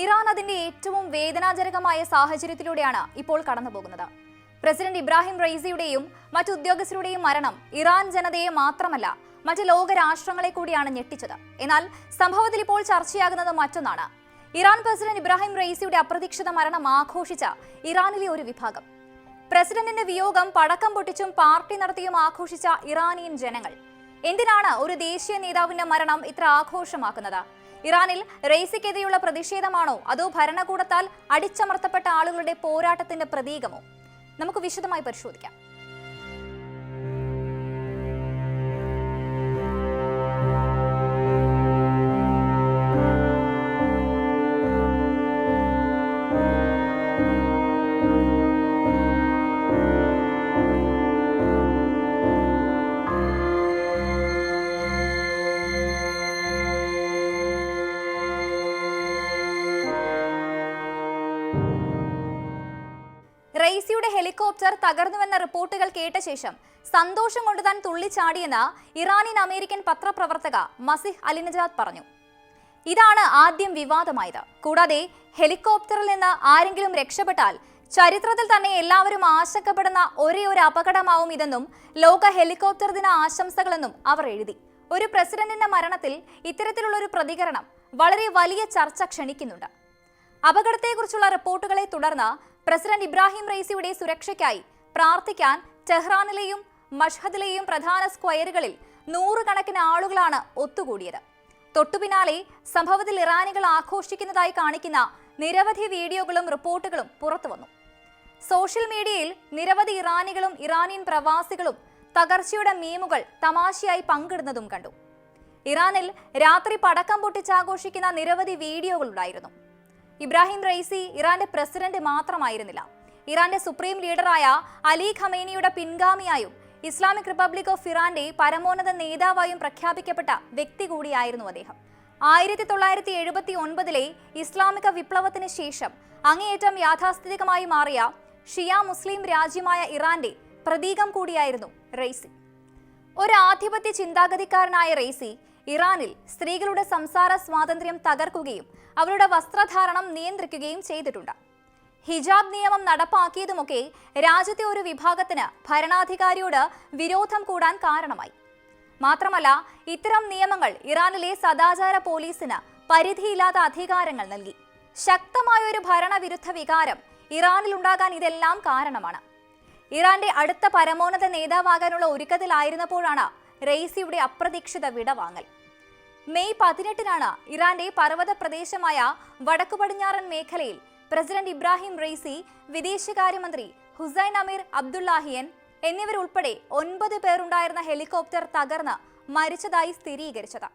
Iran അതിന്റെ ഏറ്റവും വേദനാജനകമായ സാഹചര്യത്തിലൂടെയാണ് ഇപ്പോൾ കടന്നുപോകുന്നത്. പ്രസിഡന്റ് ഇബ്രാഹിം റൈസിയുടെയും മറ്റു ഉദ്യോഗസ്ഥരുടെയും മരണം ഇറാൻ ജനതയെ മാത്രമല്ല മറ്റ് ലോക രാഷ്ട്രങ്ങളെ കൂടിയാണ് ഞെട്ടിച്ചത്. എന്നാൽ സംഭവത്തിൽ ഇപ്പോൾ ചർച്ചയാകുന്നത് മറ്റൊന്നാണ്. ഇറാൻ പ്രസിഡന്റ് ഇബ്രാഹിം റൈസിയുടെ അപ്രതീക്ഷിത മരണം ആഘോഷിച്ച ഇറാനിലെ ഒരു വിഭാഗം. പ്രസിഡന്റിന്റെ വിയോഗം പടക്കം പൊട്ടിച്ചും പാർട്ടി നടത്തിയും ആഘോഷിച്ച ഇറാനിയൻ ജനങ്ങൾ. എന്തിനാണ് ഒരു ദേശീയ നേതാവിന്റെ മരണം ഇത്ര ആഘോഷമാക്കുന്നത്? ഇറാനിൽ റെയ്സിക്കെതിരെയുള്ള പ്രതിഷേധമാണോ? അതോ ഭരണകൂടത്താൽ അടിച്ചമർത്തപ്പെട്ട ആളുകളുടെ പോരാട്ടത്തിന്റെ പ്രതീകമോ? നമുക്ക് വിശദമായി പരിശോധിക്കാം. റെയ്സിയുടെ ഹെലികോപ്റ്റർ തകർന്നുവെന്ന റിപ്പോർട്ടുകൾ കേട്ട ശേഷം സന്തോഷം കൊണ്ട് താൻ തുള്ളിച്ചാടിയെന്ന് ഇറാനിയൻ അമേരിക്കൻ പത്രപ്രവർത്തക മസിഹ് അലിനജാദ് പറഞ്ഞു. ഇതാണ് ആദ്യം വിവാദമായത്. കൂടാതെ ഹെലികോപ്റ്ററിൽ നിന്ന് ആരെങ്കിലും രക്ഷപ്പെട്ടാൽ ചരിത്രത്തിൽ തന്നെ എല്ലാവരും ആശങ്കപ്പെടുന്ന ഒരേ ഒരു അപകടമാവും ഇതെന്നും ലോക ഹെലികോപ്റ്റർ ദിന ആശംസകളെന്നും അവർ എഴുതി. ഒരു പ്രസിഡന്റിന്റെ മരണത്തിൽ ഇത്തരത്തിലുള്ള ഒരു പ്രതികരണം വളരെ വലിയ ചർച്ച ക്ഷണിക്കുന്നുണ്ട്. അപകടത്തെക്കുറിച്ചുള്ള റിപ്പോർട്ടുകളെ തുടർന്ന് പ്രസിഡന്റ് ഇബ്രാഹിം റൈസിയുടെ സുരക്ഷയ്ക്കായി പ്രാർത്ഥിക്കാൻ ടെഹ്റാനിലെയും മഷ്ഹദിലെയും പ്രധാന സ്ക്വയറുകളിൽ നൂറുകണക്കിന് ആളുകളാണ് ഒത്തുകൂടിയത്. തൊട്ടുപിന്നാലെ സംഭവത്തിൽ ഇറാനികൾ ആഘോഷിക്കുന്നതായി കാണിക്കുന്ന നിരവധി വീഡിയോകളും റിപ്പോർട്ടുകളും പുറത്തുവന്നു. സോഷ്യൽ മീഡിയയിൽ നിരവധി ഇറാനികളും ഇറാനിയൻ പ്രവാസികളും തകർച്ചയുടെ മീമുകൾ തമാശയായി പങ്കിടുന്നതും കണ്ടു. ഇറാനിൽ രാത്രി പടക്കം പൊട്ടിച്ചാഘോഷിക്കുന്ന നിരവധി വീഡിയോകളുണ്ടായിരുന്നു. ഇബ്രാഹിം റൈസി ഇറാന്റെ പ്രസിഡന്റ് മാത്രമായിരുന്നില്ല. ഇറാന്റെ സുപ്രീം ലീഡറായ അലി ഖമേനിയുടെ പിൻഗാമിയായും ഇസ്ലാമിക് റിപ്പബ്ലിക് ഓഫ് ഇറാന്റെ പരമോന്നത നേതാവായും പ്രഖ്യാപിക്കപ്പെട്ട വ്യക്തി കൂടിയായിരുന്നു അദ്ദേഹം. ആയിരത്തി തൊള്ളായിരത്തി എഴുപത്തി ഒൻപതിലെ ഇസ്ലാമിക വിപ്ലവത്തിന് ശേഷം അങ്ങേയറ്റം യാഥാസ്ഥിതികമായി മാറിയ ഷിയ മുസ്ലിം രാജ്യമായ ഇറാന്റെ പ്രതീകം കൂടിയായിരുന്നു റെയ്സി. ഒരു ആധിപത്യ ചിന്താഗതിക്കാരനായ റെയ്സി ഇറാനിൽ സ്ത്രീകളുടെ സംസാര സ്വാതന്ത്ര്യം തകർക്കുകയും അവരുടെ വസ്ത്രധാരണം നിയന്ത്രിക്കുകയും ചെയ്തിട്ടുണ്ട്. ഹിജാബ് നിയമം നടപ്പാക്കിയതുമൊക്കെ രാജ്യത്തെ ഒരു വിഭാഗത്തിന് ഭരണാധികാരിയോട് വിരോധം കൂടാൻ കാരണമായി. മാത്രമല്ല ഇത്തരം നിയമങ്ങൾ ഇറാനിലെ സദാചാര പോലീസിന് പരിധിയില്ലാത്ത അധികാരങ്ങൾ നൽകി. ശക്തമായ ഒരു ഭരണവിരുദ്ധ വികാരം ഇറാനിൽ ഉണ്ടാകാൻ ഇതെല്ലാം കാരണമാണ്. ഇറാന്റെ അടുത്ത പരമോന്നത നേതാവാകാനുള്ള ഒരുക്കത്തിലായിരുന്നപ്പോഴാണ് റെയ്സിയുടെ അപ്രതീക്ഷിത വിടവാങ്ങൽ. മെയ് പതിനെട്ടിനാണ് ഇറാന്റെ പർവത പ്രദേശമായ വടക്കു പടിഞ്ഞാറൻ മേഖലയിൽ പ്രസിഡന്റ് ഇബ്രാഹിം റെയ്സി വിദേശകാര്യമന്ത്രി ഹുസൈൻ അമീർ അബ്ദുല്ലാഹിയൻ എന്നിവരുൾപ്പെടെ ഒൻപത് പേരുണ്ടായിരുന്ന ഹെലികോപ്റ്റർ തകർന്ന് മരിച്ചതായി സ്ഥിരീകരിച്ചത്.